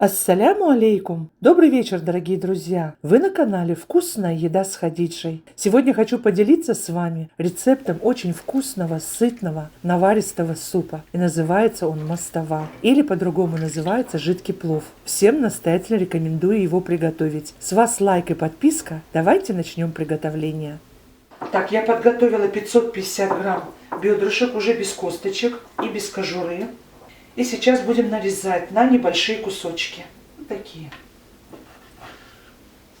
Ассаляму алейкум! Добрый вечер, дорогие друзья! Вы на канале «Вкусная еда с Хадиджей». Сегодня хочу поделиться с вами рецептом очень вкусного, сытного, наваристого супа. И называется он мастава. Или по-другому называется жидкий плов. Всем настоятельно рекомендую его приготовить. С вас лайк и подписка. Давайте начнем приготовление. Так, я подготовила 550 грамм бедрышек уже без косточек и без кожуры. И сейчас будем нарезать на небольшие кусочки. Вот такие.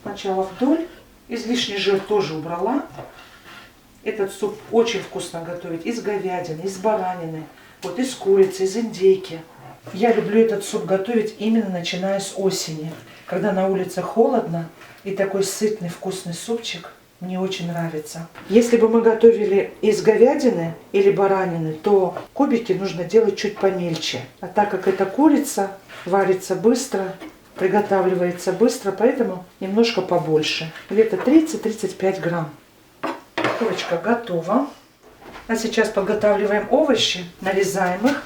Сначала вдоль. Излишний жир тоже убрала. Этот суп очень вкусно готовить из говядины, из баранины, вот из курицы, из индейки. Я люблю этот суп готовить именно начиная с осени, когда на улице холодно и такой сытный вкусный супчик – мне очень нравится. Если бы мы готовили из говядины или баранины, то кубики нужно делать чуть помельче. А так как это курица, варится быстро, приготавливается быстро, поэтому немножко побольше. Где-то 30-35 грамм. Курочка готова. А сейчас подготавливаем овощи, нарезаем их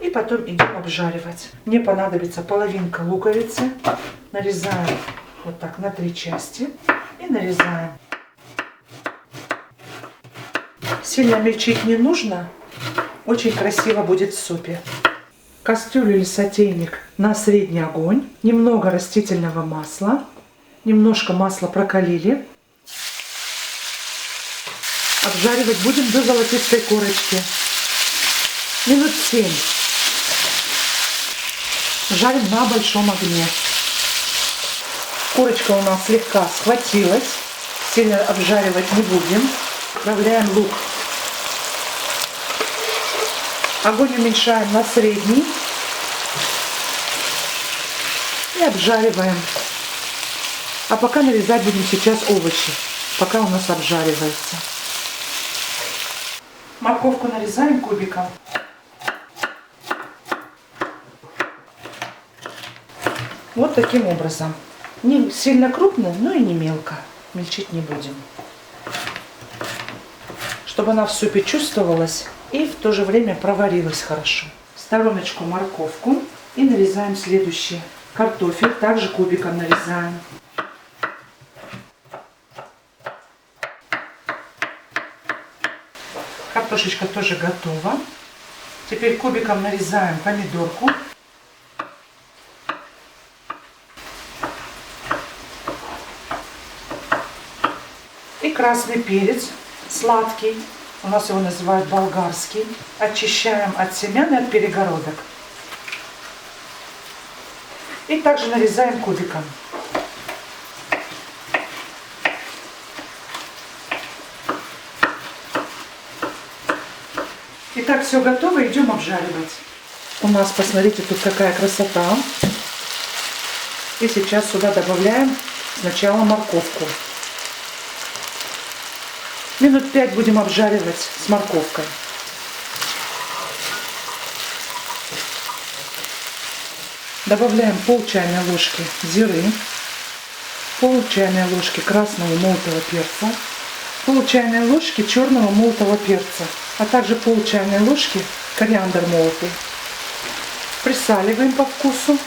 и потом идем обжаривать. Мне понадобится половинка луковицы. Нарезаем вот так на три части и нарезаем. Сильно мельчить не нужно, очень красиво будет в супе. Кастрюлю или сотейник на средний огонь, немного растительного масла, немножко масла прокалили. Обжаривать будем до золотистой корочки. Минут 7. Жарим на большом огне. Курочка у нас слегка схватилась. Сильно обжаривать не будем. Отправляем лук. Огонь уменьшаем на средний. И обжариваем. А пока нарезать будем сейчас овощи. Пока у нас обжаривается. Морковку нарезаем кубиком. Вот таким образом. Не сильно крупно, но и не мелко. Мельчить не будем. Чтобы она в супе чувствовалась и в то же время проварилась хорошо. В стороночку морковку и нарезаем следующее. Картофель также кубиком нарезаем. Картошечка тоже готова. Теперь кубиком нарезаем помидорку. Красный перец сладкий. У нас его называют болгарский. Очищаем от семян и от перегородок. И также нарезаем кубиком. Итак, все готово, идем обжаривать. У нас, посмотрите, тут какая красота. И сейчас сюда добавляем сначала морковку. Минут пять будем обжаривать с морковкой. Добавляем пол чайной ложки зиры, пол чайной ложки красного молотого перца, пол чайной ложки черного молотого перца, а также пол чайной ложки кориандр молотый. Присаливаем по вкусу.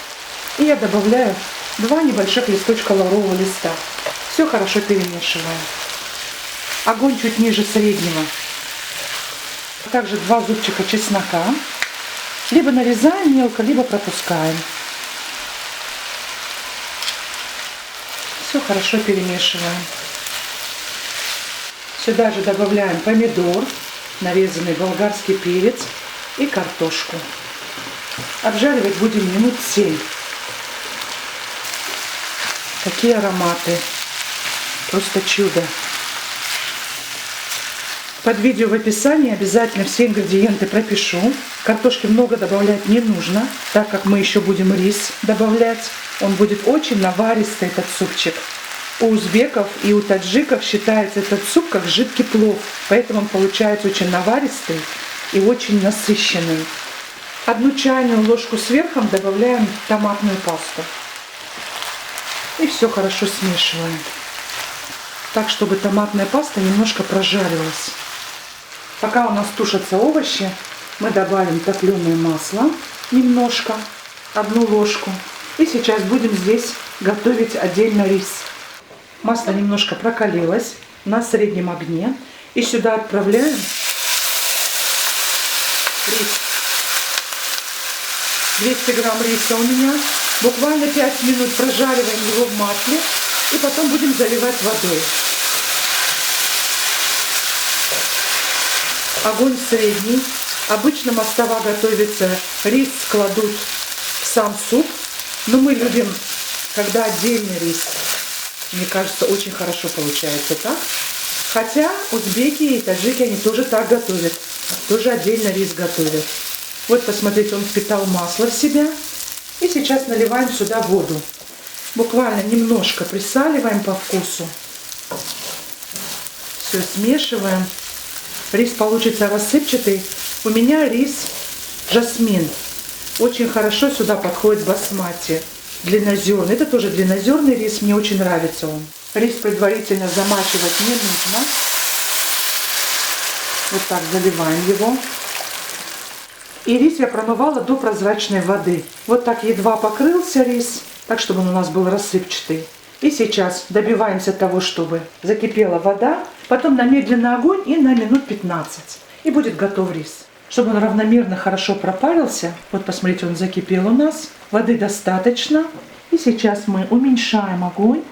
И я добавляю два небольших листочка лаврового листа. Все хорошо перемешиваем. Огонь чуть ниже среднего. Также два зубчика чеснока. Либо нарезаем мелко, либо пропускаем. Все хорошо перемешиваем. Сюда же добавляем помидор, нарезанный болгарский перец и картошку. Обжаривать будем минут 7. Какие ароматы. Просто чудо. Под видео в описании обязательно все ингредиенты пропишу. Картошки много добавлять не нужно, так как мы еще будем рис добавлять. Он будет очень наваристый, этот супчик. У узбеков и у таджиков считается этот суп как жидкий плов, поэтому он получается очень наваристый и очень насыщенный. Одну чайную ложку сверху добавляем томатную пасту. И все хорошо смешиваем. Так, чтобы томатная паста немножко прожарилась. Пока у нас тушатся овощи, мы добавим топленое масло немножко, одну ложку. И сейчас будем здесь готовить отдельно рис. Масло немножко прокалилось на среднем огне. И сюда отправляем рис. 200 грамм риса у меня. Буквально 5 минут прожариваем его в масле. И потом будем заливать водой. Огонь средний. Обычно мастова готовится, рис кладут в сам суп. Но мы любим, когда отдельный рис. Мне кажется, очень хорошо получается так. Хотя узбеки и таджики, они тоже так готовят. Тоже отдельно рис готовят. Вот, посмотрите, он впитал масло в себя. И сейчас наливаем сюда воду. Буквально немножко присаливаем по вкусу. Все смешиваем. Рис получится рассыпчатый. У меня рис жасмин. Очень хорошо сюда подходит басмати. Длиннозерный. Это тоже длиннозерный рис. Мне очень нравится он. Рис предварительно замачивать не нужно. Вот так заливаем его. И рис я промывала до прозрачной воды. Вот так едва покрылся рис, так чтобы он у нас был рассыпчатый. И сейчас добиваемся того, чтобы закипела вода, потом на медленный огонь и на минут 15. И будет готов рис. Чтобы он равномерно хорошо пропарился, вот посмотрите, он закипел у нас, воды достаточно. И сейчас мы уменьшаем огонь,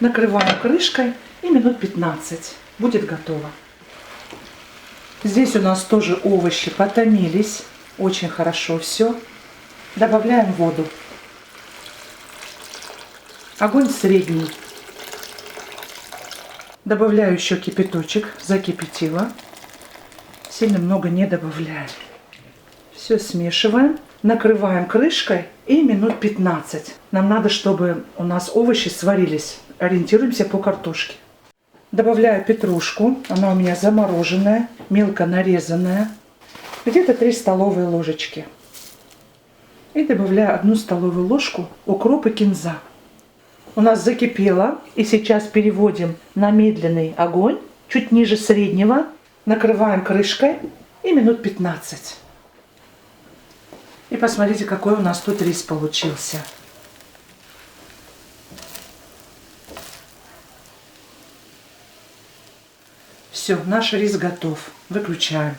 накрываем крышкой и минут 15. Будет готово. Здесь у нас тоже овощи потомились, очень хорошо все. Добавляем воду. Огонь средний. Добавляю еще кипяточек, закипятила. Сильно много не добавляю. Все смешиваем, накрываем крышкой и минут 15. Нам надо, чтобы у нас овощи сварились. Ориентируемся по картошке. Добавляю петрушку. Она у меня замороженная, мелко нарезанная. Где-то 3 столовые ложечки. И добавляю одну столовую ложку укроп и кинза у нас закипело. И сейчас переводим на медленный огонь, чуть ниже среднего. Накрываем крышкой и минут 15. И посмотрите, какой у нас тут рис получился. Все, наш рис готов. Выключаем.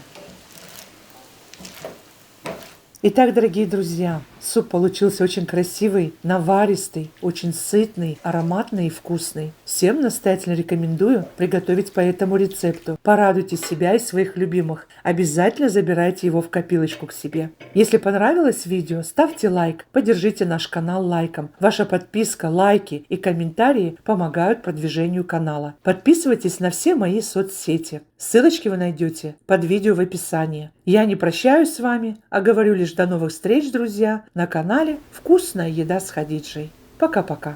Итак, дорогие друзья, суп получился очень красивый, наваристый, очень сытный, ароматный и вкусный. Всем настоятельно рекомендую приготовить по этому рецепту. Порадуйте себя и своих любимых. Обязательно забирайте его в копилочку к себе. Если понравилось видео, ставьте лайк, поддержите наш канал лайком. Ваша подписка, лайки и комментарии помогают продвижению канала. Подписывайтесь на все мои соцсети. Ссылочки вы найдете под видео в описании. Я не прощаюсь с вами, а говорю лишь до новых встреч, друзья, на канале «Вкусная еда с Хадиджей». Пока-пока.